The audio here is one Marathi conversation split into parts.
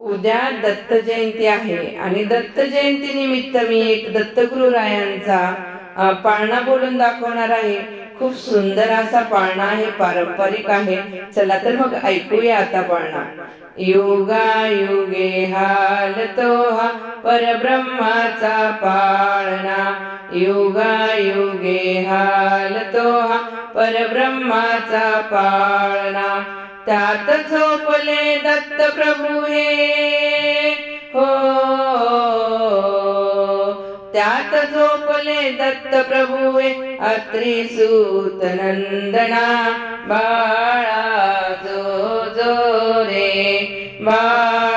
उद्या दत्त जयंती आहे आणि दत्त जयंती निमित्त मी एक दत्तगुरु रायांचा पाळणा बोलून दाखवणार आहे. खूप सुंदर असा पाळणा आहे पारंपरिक आहे. चला तर मग ऐकूया आता पाळणा. युगा युगे हालतो हा परब्रह्माचा पाळणा. युगा युगे हालतो हा परब्रह्माचा पाळणा. त्यात झोपले दत्त प्रभू हे. हो. त्यात झोपले दत्त प्रभू हे. अत्री सूत नंदना बाळा जो जो रे. बाळा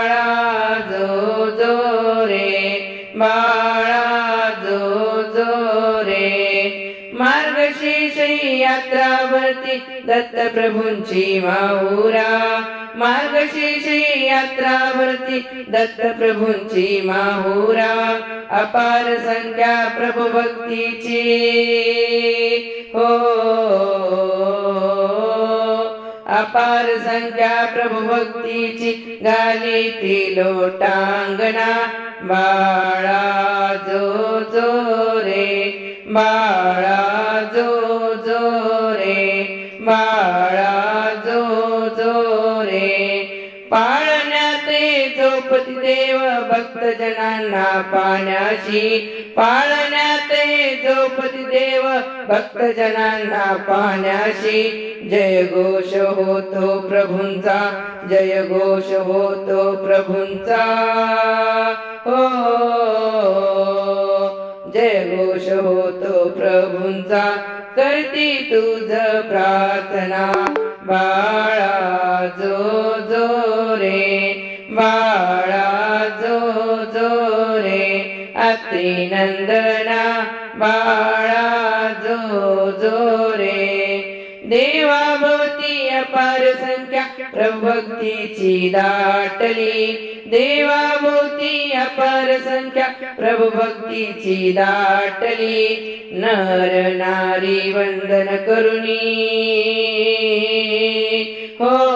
यात्रा दत्त प्रभूंची माहुरा मार्गशीर्षी यात्रा भरती दत्त प्रभूंची माहुरा अपार संख्या प्रभू भक्तीची. हो अपार संख्या प्रभू भक्तीची. गाली ती लोटांगणा. बाळा जो जो रे बाळा. रे. पाळण्यात झोपती देव भक्त जनांना पाण्याशी. पाळण्यात झोपती देव भक्त जनांना पाण्याशी. जय घोष होतो प्रभूंचा. जय घोष होतो प्रभूंचा. हो. हो, हो. जय घोष होतो प्रभूंचा. करती तुझ प्रार्थना बाळा. जो जो रे बाळा जो जो रे अतिनंदना बाळा जो जो रे. देवाभोवती अपार संख्या प्रभक्तीची दाटली. देवाभोवती अपार संख्या प्रभू भक्तीची दाटली. नर नारी वंदन करुणी. हो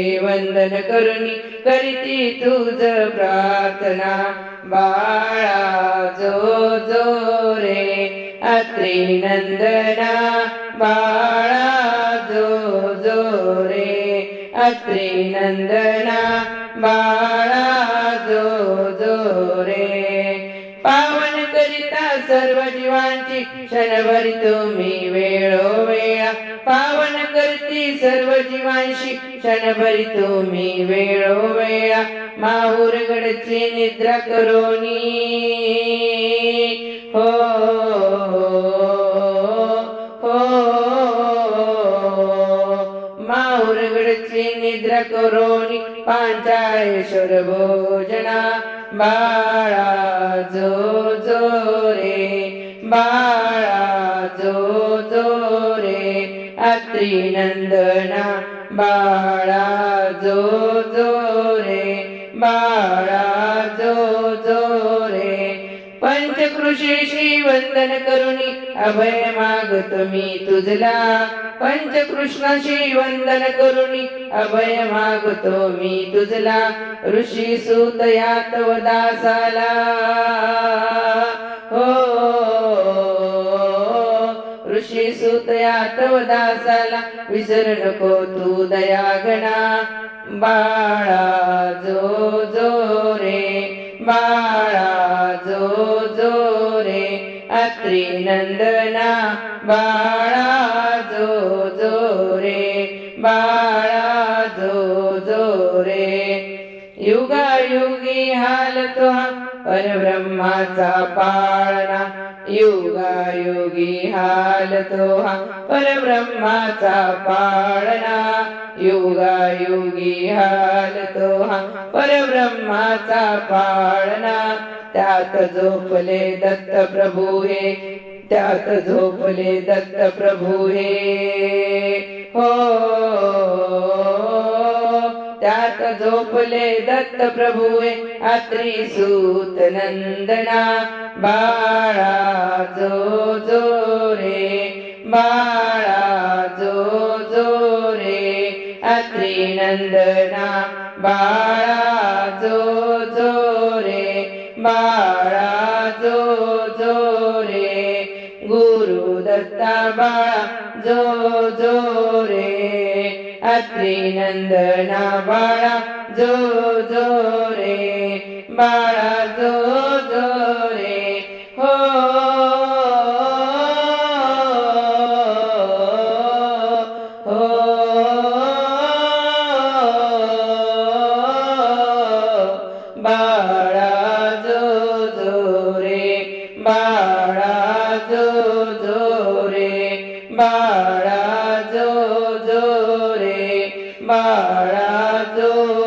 नारी वंदन करुणी करीती तुझ प्रार्थना. बाळा जो जो रे अत्री नंदना. बाळा जो जो रे अत्री नंदना. बाळा जो जो रे पावन करिता सर्व जीवांची क्षणभरी तुम्ही वेळो पावन करती सर्व जीवांशी. क्षणभरी तुम्ही वेळोवेळा माहूर गडची निद्रा करोनी. हो, हो माहुरगडची निद्रा करोनी. पांचाळेश्वर भोजना. बाळा जो जो रे बाळा जो जो त्रिनंदना बाळा जो जो रे बाळा जो जो रे. पंचकृषीशी वंदन करुणी अभय मागत मी तुझला. पंचकृष्णाशी वंदन करुणी अभय मागतो मी तुझला. ऋषी सुतयात वदासाला ऋषी सुतयात वदासाला विसर नको तू दया गणा. बाळा जो जो रे बाळा जो जो रे अत्री नंदना. बाळा जो जो रे बाळा जो जो रे. युगायुगी हाल तो परब्रह्माचा पाळणा. युगायुगी हालतो हा परब्रह्माचा पाळणा. युगायुगी हालतो हा परब्रह्माचा पाळणा. त्यात झोपले दत्त प्रभू हे त्यात झोपले दत्त प्रभू हे. हो रात झोपले दत्त प्रभू अत्री सूत नंदना. बाळा जो जो रे बाळा जो जो रे अत्री नंदना. बाळा जो जो रे बाळा जो जो रे गुरु दत्ता बाळा जो जो रे. अत्री नंदना बाळा जो जो रे बाळा जो जो રે મારા જો